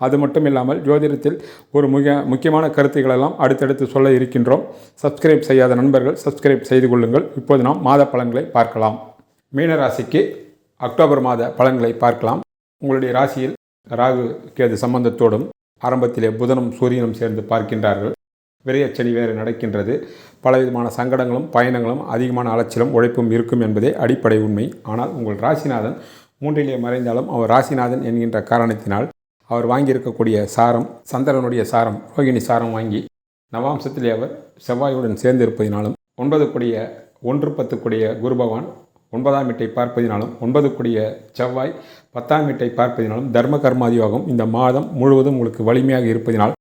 அது மட்டும் இல்லாமல் ஜோதிடத்தில் ஒரு மிக முக்கியமான கருத்துக்களெல்லாம் அடுத்தடுத்து சொல்ல இருக்கின்றோம். சப்ஸ்கிரைப் செய்யாத நண்பர்கள் சப்ஸ்கிரைப் செய்து கொள்ளுங்கள். இப்போது நாம் மாத பலன்களை பார்க்கலாம். மீன ராசிக்கு அக்டோபர் மாத பலன்களை பார்க்கலாம். உங்களுடைய ராசியில் ராகு கேது சம்பந்தத்தோடும் ஆரம்பத்திலே புதனும் சூரியனும் சேர்ந்து பார்க்கின்றார்கள். விரையச்சனி வேறு நடக்கின்றது. பலவிதமான சங்கடங்களும் பயணங்களும் அதிகமான அலைச்சலும் உழைப்பும் இருக்கும் என்பதே அடிப்படை உண்மை. ஆனால் உங்கள் ராசிநாதன் மூன்றிலே மறைந்தாலும் அவர் ராசிநாதன் என்கின்ற காரணத்தினால் அவர் வாங்கியிருக்கக்கூடிய சாரம் சந்திரனுடைய சாரம் ரோகிணி சாரம் வாங்கி நவாம்சத்திலே அவர் செவ்வாயுடன் சேர்ந்து இருப்பதினாலும் ஒன்பது ஒன்று பத்து கூடிய குரு பகவான் ஒன்பதாம் வீட்டை பார்ப்பதினாலும் ஒன்பது செவ்வாய் பத்தாம் வீட்டை பார்ப்பதினாலும் தர்ம கர்மாதியோகம் இந்த மாதம் முழுவதும் உங்களுக்கு வலிமையாக இருப்பதினால்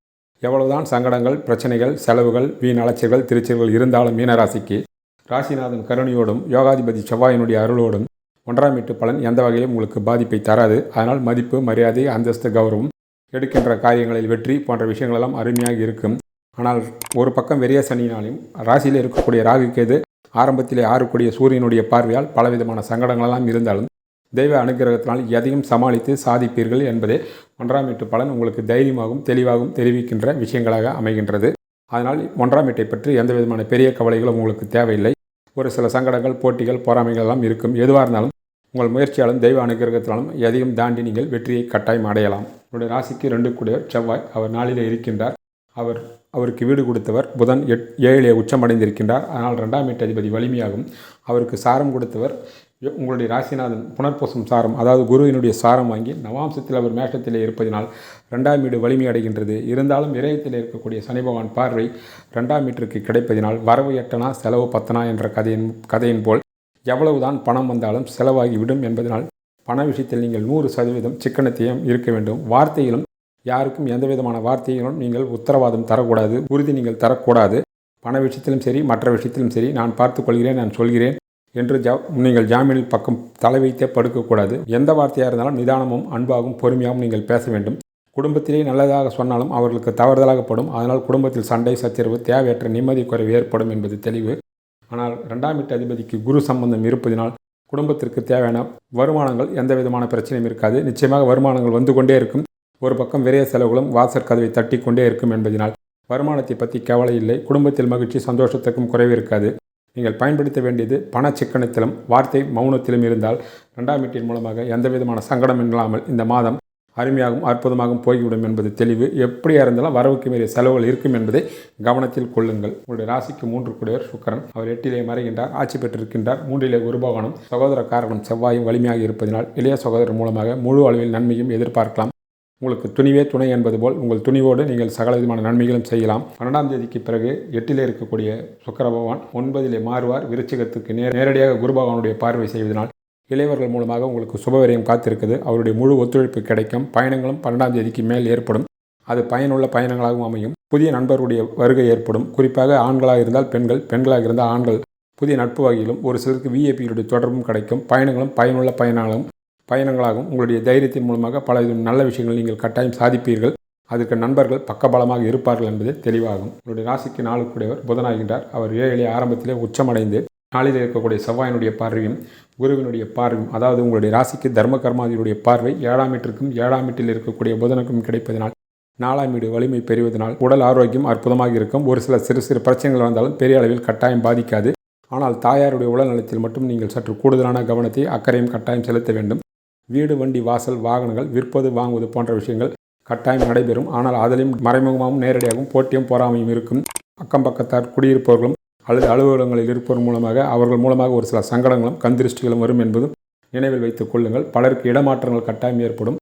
எவ்வளவுதான் சங்கடங்கள் பிரச்சனைகள் செலவுகள் வீண் அலைச்சல்கள் திருச்சல்கள் இருந்தாலும் மீனராசிக்கு ராசிநாதன் கருணையோடும் யோகாதிபதி செவ்வாயினுடைய அருளோடும் ஒன்றாம் வீட்டு பலன் எந்த வகையிலும் உங்களுக்கு பாதிப்பை தராது. அதனால் மதிப்பு மரியாதை அந்தஸ்து கௌரவம் எடுக்கின்ற காரியங்களில் வெற்றி போன்ற விஷயங்களெல்லாம் அருமையாக இருக்கும். ஆனால் ஒரு பக்கம் வெறிய சனியினாலையும் ராசியில் இருக்கக்கூடிய ராகு கேது ஆரம்பத்திலே ஆறக்கூடிய சூரியனுடைய பார்வையால் பலவிதமான சங்கடங்களெல்லாம் இருந்தாலும் தெய்வ அனுகிரகத்தினால் எதையும் சமாளித்து சாதிப்பீர்கள் என்பதே ஒன்றாம் வீட்டு பலன் உங்களுக்கு தைரியமாகவும் தெளிவாகவும் தெரிவிக்கின்ற விஷயங்களாக அமைகின்றது. அதனால் ஒன்றாம் வீட்டை பற்றி எந்த விதமான பெரிய கவலைகளும் உங்களுக்கு தேவையில்லை. ஒரு சில சங்கடங்கள் போட்டிகள் பொறாமைகள் எல்லாம் இருக்கும். எதுவாக இருந்தாலும் உங்கள் முயற்சியாலும் தெய்வ அனுகிரகத்தினாலும் எதையும் தாண்டி நீங்கள் வெற்றியை கட்டாயம் அடையலாம். உங்களுடைய ராசிக்கு ரெண்டு கூடிய செவ்வாய் அவர் நாளிலே இருக்கின்றார். அவர் அவருக்கு வீடு கொடுத்தவர். புதன் எட் ஏழிலே உச்சமடைந்திருக்கின்றார். அதனால் ரெண்டாம் வீட்டு அதிபதி வலிமையாகும். அவருக்கு சாரம் கொடுத்தவர். உங்களுடைய ராசிநாதன் புனர்பூசம் சாரம் அதாவது குருவினுடைய சாரம் வாங்கி நவாம்சத்தில் அவர் மேஷத்தில் இருப்பதினால் ரெண்டாம் வீடு வலிமை அடைகின்றது. இருந்தாலும் இறையத்தில் இருக்கக்கூடிய சனி பகவான் பார்வை ரெண்டாம் வீட்டிற்கு கிடைப்பதினால் வரவு எட்டனா செலவு பத்தனா என்ற கதையின் கதையின் போல் எவ்வளவுதான் பணம் வந்தாலும் செலவாகிவிடும் என்பதனால் பண விஷயத்தில் நீங்கள் நூறு சதவீதம் சிக்கனத்தையும் இருக்க வேண்டும். வார்த்தையிலும் யாருக்கும் எந்த விதமான வார்த்தையிலும் நீங்கள் உத்தரவாதம் தரக்கூடாது உறுதி நீங்கள் தரக்கூடாது. பண விஷயத்திலும் சரி மற்ற விஷயத்திலும் சரி நான் பார்த்துக்கொள்கிறேன் நான் சொல்கிறேன். என்று ஜா நீங்கள் ஜாமீனில் பக்கம் தலை வைத்தே படுக்கக்கூடாது. எந்த வார்த்தையாக இருந்தாலும் நிதானமும் அன்பாகவும் பொறுமையாகவும் நீங்கள் பேச வேண்டும். குடும்பத்திலே நல்லதாக சொன்னாலும் அவர்களுக்கு தவறுதலாகப்படும் அதனால் குடும்பத்தில் சண்டை சச்சரவு தேவையற்ற நிம்மதி குறைவு ஏற்படும் என்பது தெளிவு. ஆனால் ரெண்டாம் வீட்டு அதிபதிக்கு குரு சம்பந்தம் இருப்பதினால் குடும்பத்திற்கு தேவையான வருமானங்கள் எந்த விதமான பிரச்சனையும் இருக்காது. நிச்சயமாக வருமானங்கள் வந்து கொண்டே இருக்கும். ஒரு பக்கம் விரைய செலவுகளும் வாசற் கதவை தட்டி கொண்டே இருக்கும் என்பதனால் வருமானத்தை பற்றி கவலை இல்லை. குடும்பத்தில் மகிழ்ச்சி சந்தோஷத்துக்கும் குறைவு இருக்காது. நீங்கள் பயன்படுத்த வேண்டியது பண சிக்கனத்திலும் வார்த்தை மௌனத்திலும் இருந்தால் ரெண்டாம் வீட்டின் மூலமாக எந்த விதமான சங்கடம் இல்லாமல் இந்த மாதம் அருமையாகவும் அற்புதமாகவும் போய்விடும் என்பது தெளிவு. எப்படியா இருந்தாலும் வரவுக்கு மீறிய செலவுகள் இருக்கும் என்பதை கவனத்தில் கொள்ளுங்கள். உங்களுடைய ராசிக்கு மூன்று கூடியவர் சுக்கரன். அவர் எட்டிலே மறைகின்றார் ஆட்சி பெற்றிருக்கின்றார். மூன்றிலே குருபவனம் சகோதர காரணம் செவ்வாயும் வலிமையாக இருப்பதனால் இளைய சகோதரர் மூலமாக முழு அளவில் நன்மையும் எதிர்பார்க்கலாம். உங்களுக்கு துணிவே துணை என்பது போல் உங்கள் துணிவோடு நீங்கள் சகல விதமான நன்மைகளும் செய்யலாம். பன்னெண்டாம் தேதிக்கு பிறகு எட்டிலே இருக்கக்கூடிய சுக்கர பகவான் ஒன்பதிலே மாறுவார். விருச்சிகத்துக்கு நேர் நேரடியாக குரு பகவானுடைய பார்வை செய்வதனால் இளையவர்கள் மூலமாக உங்களுக்கு சுபவரியம் காத்திருக்குது. அவருடைய முழு ஒத்துழைப்பு கிடைக்கும். பயணங்களும் பன்னெண்டாம் தேதிக்கு மேல் ஏற்படும். அது பயனுள்ள பயணங்களாகவும் அமையும். புதிய நண்பருடைய வருகை ஏற்படும். குறிப்பாக ஆண்களாக இருந்தால் பெண்கள் பெண்களாக இருந்தால் ஆண்கள். புதிய நட்பு வகையிலும் ஒரு சிலருக்கு விஐபியுடைய தொடர்பும் கிடைக்கும். பயணங்களும் பயனுள்ள பயணங்களும் பயணங்களாகும். உங்களுடைய தைரியத்தின் மூலமாக பல நல்ல விஷயங்கள் நீங்கள் கட்டாயம் சாதிப்பீர்கள். அதற்கு நண்பர்கள் பக்கபலமாக இருப்பார்கள் என்பது தெளிவாகும். உங்களுடைய ராசிக்கு நாளுக்குடையவர் புதனாகின்றார். அவர் ஏழிலே ஆரம்பத்திலே உச்சமடைந்து நாளில் இருக்கக்கூடிய செவ்வாயினுடைய பார்வையும் குருவினுடைய பார்வையும் அதாவது உங்களுடைய ராசிக்கு தர்ம கர்மாதியுடைய பார்வை ஏழாம் வீட்டிற்கும் ஏழாம் வீட்டில் இருக்கக்கூடிய புதனுக்கும் கிடைப்பதனால் நாலாம் வீடு வலிமை பெறுவதனால் உடல் ஆரோக்கியம் அற்புதமாக இருக்கும். ஒரு சில சிறு சிறு பிரச்சனைகள் வந்தாலும் பெரிய அளவில் கட்டாயம் பாதிக்காது. ஆனால் தாயாருடைய உடல் நலத்தில் மட்டும் நீங்கள் சற்று கூடுதலான கவனத்தை அக்கறையும் கட்டாயம் செலுத்த வேண்டும். வீடு வண்டி வாசல் வாகனங்கள் விற்பது வாங்குவது போன்ற விஷயங்கள் கட்டாயம் நடைபெறும். ஆனால் அதிலும் மறைமுகமாகவும் நேரடியாகவும் போட்டியும் போராமையும் இருக்கும். அக்கம் பக்கத்தார் குடியிருப்பவர்களும் அல்லது அலுவலகங்களில் இருப்பவர் மூலமாக அவர்கள் மூலமாக ஒரு சில சங்கடங்களும் கந்திருஷ்டிகளும் வரும் என்பதும் நினைவில் வைத்துக் கொள்ளுங்கள். பலருக்கு இடமாற்றங்கள் கட்டாயம் ஏற்படும்.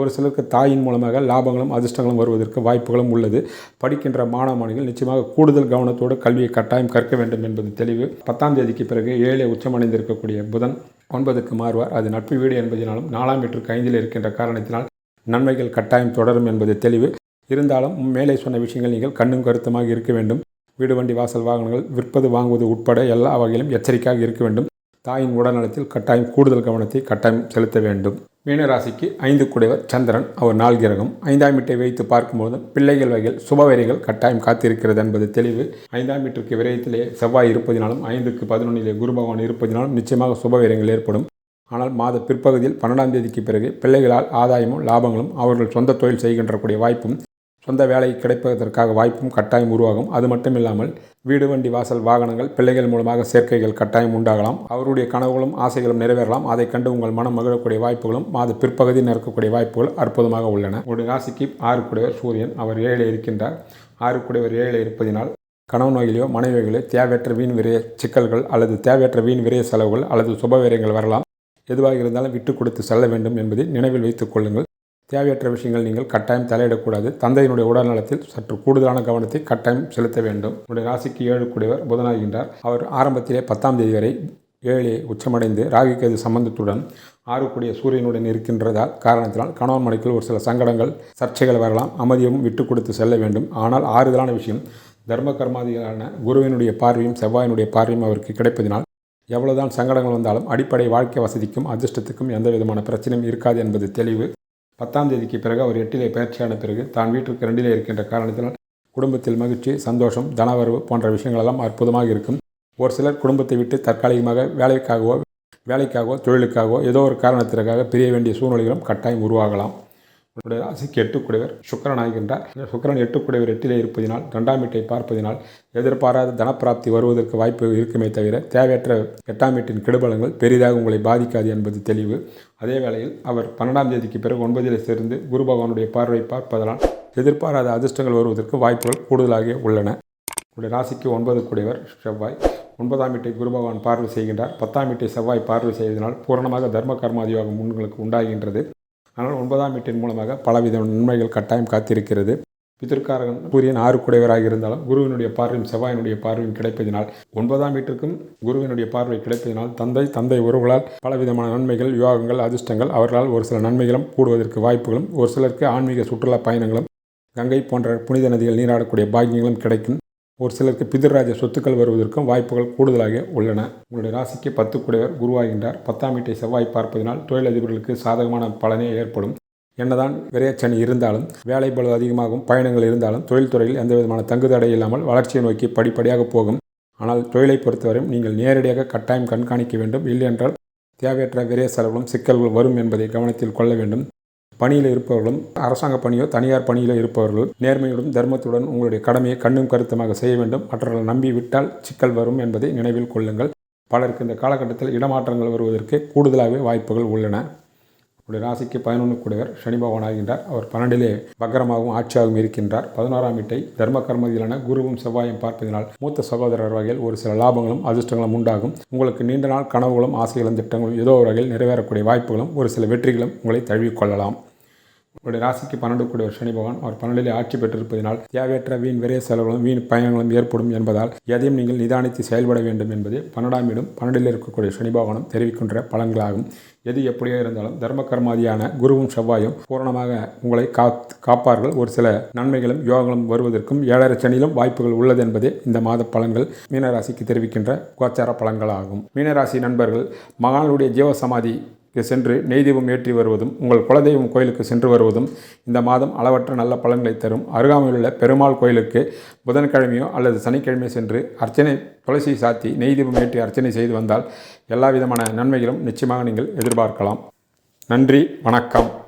ஒரு சிலருக்கு தாயின் மூலமாக லாபங்களும் அதிர்ஷ்டங்களும் வருவதற்கு வாய்ப்புகளும் உள்ளது. படிக்கின்ற மாணவ மாணவிகள் நிச்சயமாக கூடுதல் கவனத்தோடு கல்வியை கட்டாயம் கற்க வேண்டும் என்பது தெளிவு. பத்தாம் தேதிக்கு பிறகு ஏழை உச்சமடைந்திருக்கக்கூடிய புதன் ஒன்பதுக்கு மாறுவார். அது நட்பு வீடு என்பதனாலும் நாலாம் வீட்டிற்கு ஐந்தில் இருக்கின்ற காரணத்தினால் நன்மைகள் கட்டாயம் தொடரும் என்பது தெளிவு. இருந்தாலும் மேலே சொன்ன விஷயங்கள் நீங்கள் கண்ணும் கருத்துமாக இருக்க வேண்டும். வீடு வண்டி வாசல் வாகனங்கள் விற்பது வாங்குவது உட்பட எல்லா வகையிலும் எச்சரிக்கையாக இருக்க வேண்டும். தாயின் உடல்நலத்தில் கட்டாயம் கூடுதல் கவனத்தை கட்டாயம் செலுத்த வேண்டும். மீனராசிக்கு ஐந்து குடைவர் சந்திரன். அவர் நாள் கிரகம். ஐந்தாம் வீட்டை வைத்து பார்க்கும்போது பிள்ளைகள் வகையில் சுபவரிகள் கட்டாயம் காத்திருக்கிறது என்பது தெளிவு. ஐந்தாம் வீட்டிற்கு விரயத்திலே செவ்வாய் இருப்பதினாலும் ஐந்துக்கு பதினொன்றிலே குரு பகவான் இருப்பதினாலும் நிச்சயமாக சுபவீரங்கள் ஏற்படும். ஆனால் மாத பிற்பகுதியில் பன்னெண்டாம் தேதிக்கு பிறகு பிள்ளைகளால் ஆதாயமும் லாபங்களும் அவர்கள் சொந்த தொழில் செய்கின்ற கூடிய வாய்ப்பும் சொந்த வேலை கிடைப்பதற்காக வாய்ப்பும் கட்டாயம் உருவாகும். அது மட்டும் இல்லாமல் வீடு வண்டி வாசல் வாகனங்கள் பிள்ளைகள் மூலமாக சேர்க்கைகள் கட்டாயம் உண்டாகலாம். அவருடைய கனவுகளும் ஆசைகளும் நிறைவேறலாம். அதை கண்டு உங்கள் மனம் மகிழக்கூடிய வாய்ப்புகளும் மாத பிற்பகுதியில் இருக்கக்கூடிய வாய்ப்புகள் அற்புதமாக உள்ளன. ஒரு ராசிக்கு ஆறு சூரியன். அவர் ஏழை இருக்கின்றார். ஆறு குடையவர் ஏழை இருப்பதினால் கணவன் நோயிலோ மனைவிகளோ தேவையற்ற வீண் விரைய சிக்கல்கள் அல்லது தேவையற்ற வீண் விரைய செலவுகள் அல்லது சுபவிரயங்கள் வரலாம். எதுவாக இருந்தாலும் விட்டு கொடுத்து செல்ல வேண்டும் என்பதை நினைவில் வைத்துக் கொள்ளுங்கள். தேவையற்ற விஷயங்கள் நீங்கள் கட்டாயம் தலையிடக்கூடாது. தந்தையினுடைய உடல்நலத்தில் சற்று கூடுதலான கவனத்தை கட்டாயம் செலுத்த வேண்டும். உங்களுடைய ராசிக்கு ஏழு கூடியவர் புதனாகின்றார். அவர் ஆரம்பத்திலே பத்தாம் தேதி வரை ஏழே உச்சமடைந்து ராகிக்கேது சம்பந்தத்துடன் ஆறு சூரியனுடன் இருக்கின்றதால் காரணத்தினால் கணவன் மனைக்குள் ஒரு சில சங்கடங்கள் சர்ச்சைகள் வரலாம். அமைதியும் விட்டு கொடுத்து செல்ல வேண்டும். ஆனால் ஆறுதலான விஷயம் தர்ம கர்மாதிகளான குருவினுடைய பார்வையும் செவ்வாயினுடைய பார்வையும் அவருக்கு கிடைப்பதினால் எவ்வளவுதான் சங்கடங்கள் வந்தாலும் அடிப்படை வாழ்க்கை வசதிக்கும் அதிர்ஷ்டத்துக்கும் எந்த விதமான பிரச்சனையும் இருக்காது என்பது தெளிவு. பத்தாம் தேதிக்கு பிறகு அவர் எட்டிலே பயிற்சியான பிறகு தான் வீட்டிற்கு ரெண்டிலே இருக்கின்ற காரணத்தினால் குடும்பத்தில் மகிழ்ச்சி சந்தோஷம் தனவரவு போன்ற விஷயங்களெல்லாம் அற்புதமாக இருக்கும். ஒரு சிலர் குடும்பத்தை விட்டு தற்காலிகமாக வேலைக்காகவோ வேலைக்காகவோ தொழிலுக்காகவோ ஏதோ ஒரு காரணத்திற்காக பிரிய வேண்டிய சூழ்நிலைகளும் கட்டாயம் உருவாகலாம். உங்களுடைய ராசிக்கு எட்டுக்குடையவர் சுக்கரன் ஆகின்றார். சுக்கரன் எட்டுக்குடையவர் எட்டிலே இருப்பதினால் ரெண்டாம் வீட்டை பார்ப்பதினால் எதிர்பாராத தனப்பிராப்தி வருவதற்கு வாய்ப்பு இருக்குமே தவிர தேவையற்ற எட்டாம் வீட்டின் கெடுபலங்கள் பெரிதாக உங்களை பாதிக்காது என்பது தெளிவு. அதே வேளையில் அவர் பன்னெண்டாம் தேதிக்கு பிறகு ஒன்பதிலே சேர்ந்து குரு பகவானுடைய பார்வை பார்ப்பதனால் எதிர்பாராத அதிர்ஷ்டங்கள் வருவதற்கு வாய்ப்புகள் கூடுதலாக உள்ளன. உங்களுடைய ராசிக்கு ஒன்பது கூடியவர் செவ்வாய். ஒன்பதாம் வீட்டை குரு பகவான் பார்வை செய்கின்றார். பத்தாம் வீட்டை செவ்வாய் பார்வை செய்வதனால் பூரணமாக தர்ம கர்மாதியோகம் உங்களுக்கு உண்டாகின்றது. ஆனால் ஒன்பதாம் வீட்டின் மூலமாக பலவித நன்மைகள் கட்டாயம் காத்திருக்கிறது. பித்திருக்காரகன் சூரியன் ஆறு குடைவராக இருந்தாலும் குருவினுடைய பார்வையும் செவ்வாயினுடைய பார்வையும் கிடைப்பதினால் ஒன்பதாம் வீட்டிற்கும் குருவினுடைய பார்வை கிடைப்பதினால் தந்தை தந்தை உறவுகளால் பலவிதமான நன்மைகள் விவாகங்கள் அதிர்ஷ்டங்கள் அவர்களால் ஒரு சில நன்மைகளும் கூடுவதற்கு வாய்ப்புகளும் ஒரு சிலருக்கு ஆன்மீக சுற்றுலா பயணங்களும் கங்கை போன்ற புனித நதிகள் நீராடக்கூடிய பாக்கியங்களும் கிடைக்கும். ஒரு சிலருக்கு பிதிர்ராஜ சொத்துக்கள் வருவதற்கும் வாய்ப்புகள் கூடுதலாக உள்ளன. உங்களுடைய ராசிக்கு பத்து குடைவர் குருவாகின்றார். பத்தாம் வீட்டை செவ்வாய் பார்ப்பதனால் தொழிலதிபர்களுக்கு சாதகமான பலனே ஏற்படும். என்னதான் விரையச்சனி இருந்தாலும் வேலை பளு அதிகமாகும் பயணங்கள் இருந்தாலும் தொழில்துறையில் எந்த விதமான தங்குதடை இல்லாமல் வளர்ச்சியை நோக்கி படிப்படியாக போகும். ஆனால் தொழிலை பொறுத்தவரையும் நீங்கள் நேரடியாக கட்டாயம் கண்காணிக்க வேண்டும். இல்லையென்றால் தேவையற்ற விரைய செலவுகளும் சிக்கல்கள் வரும் என்பதை கவனத்தில் கொள்ள வேண்டும். பணியில் இருப்பவர்களும் அரசாங்க பணியோ தனியார் பணியில் இருப்பவர்கள் நேர்மையுடன் தர்மத்துடன் உங்களுடைய கடமையை கண்ணும் கருத்துமாக செய்ய வேண்டும். மற்றவர்களை நம்பி விட்டால் சிக்கல் வரும் என்பதை நினைவில் கொள்ளுங்கள். பலருக்கு இந்த காலகட்டத்தில் இடமாற்றங்கள் வருவதற்கு கூடுதலாகவே வாய்ப்புகள் உள்ளன. உடைய ராசிக்கு பதினொன்று கூடவர் சனி பகவான் ஆகின்றார். அவர் பன்னெண்டிலே வக்கரமாகவும் ஆட்சியாகவும் இருக்கின்றார். பதினோராம் வீட்டை தர்ம கர்மதியிலான குருவும் செவ்வாயும் பார்ப்பதனால் மூத்த சகோதரர் வகையில் ஒரு சில லாபங்களும் அதிர்ஷ்டங்களும் உண்டாகும். உங்களுக்கு நீண்ட நாள் கனவுகளும் ஆசைகளும் திட்டங்களும் ஏதோ ஒரு வகையில் நிறைவேறக்கூடிய வாய்ப்புகளும் ஒரு சில வெற்றிகளும் உங்களை தழுவிக்கொள்ளலாம் உங்களுடைய ராசிக்கு பன்னெண்டு கூடிய சனி பகவான் அவர் பன்னெண்டிலே ஆட்சி பெற்றிருப்பதனால் தேவையற்ற வீண் விரைய செலவுகளும் வீண் பயணங்களும் ஏற்படும் என்பதால் எதையும் நீங்கள் நிதானித்து செயல்பட வேண்டும் என்பது பன்னெண்டாம் இடம் பன்னெண்டில் இருக்கக்கூடிய சனி பகவானும் தெரிவிக்கின்ற பலன்களாகும். எது எப்படியோ இருந்தாலும் தர்ம கர்மாதியான குருவும் செவ்வாயும் பூரணமாக உங்களை காத் காப்பார்கள். ஒரு சில நன்மைகளும் யோகங்களும் வருவதற்கும் ஏழரை சனியிலும் வாய்ப்புகள் உள்ளது என்பதே இந்த மாத பலன்கள். மீனராசிக்கு தெரிவிக்கின்ற கோச்சார பலன்களாகும். மீனராசி நண்பர்கள் மகானுடைய ஜீவசமாதி சென்று நெய் தீபம் ஏற்றி வருவதும் உங்கள் குலதெய்வம் கோயிலுக்கு சென்று வருவதும் இந்த மாதம் அளவற்ற நல்ல பலன்களை தரும். அருகாமையிலுள்ள பெருமாள் கோயிலுக்கு புதன்கிழமையோ அல்லது சனிக்கிழமையோ சென்று அர்ச்சனை துளசி சாத்தி நெய் தீபம் ஏற்றி அர்ச்சனை செய்து வந்தால் எல்லா விதமான நன்மைகளும் நிச்சயமாக நீங்கள் எதிர்பார்க்கலாம். நன்றி வணக்கம்.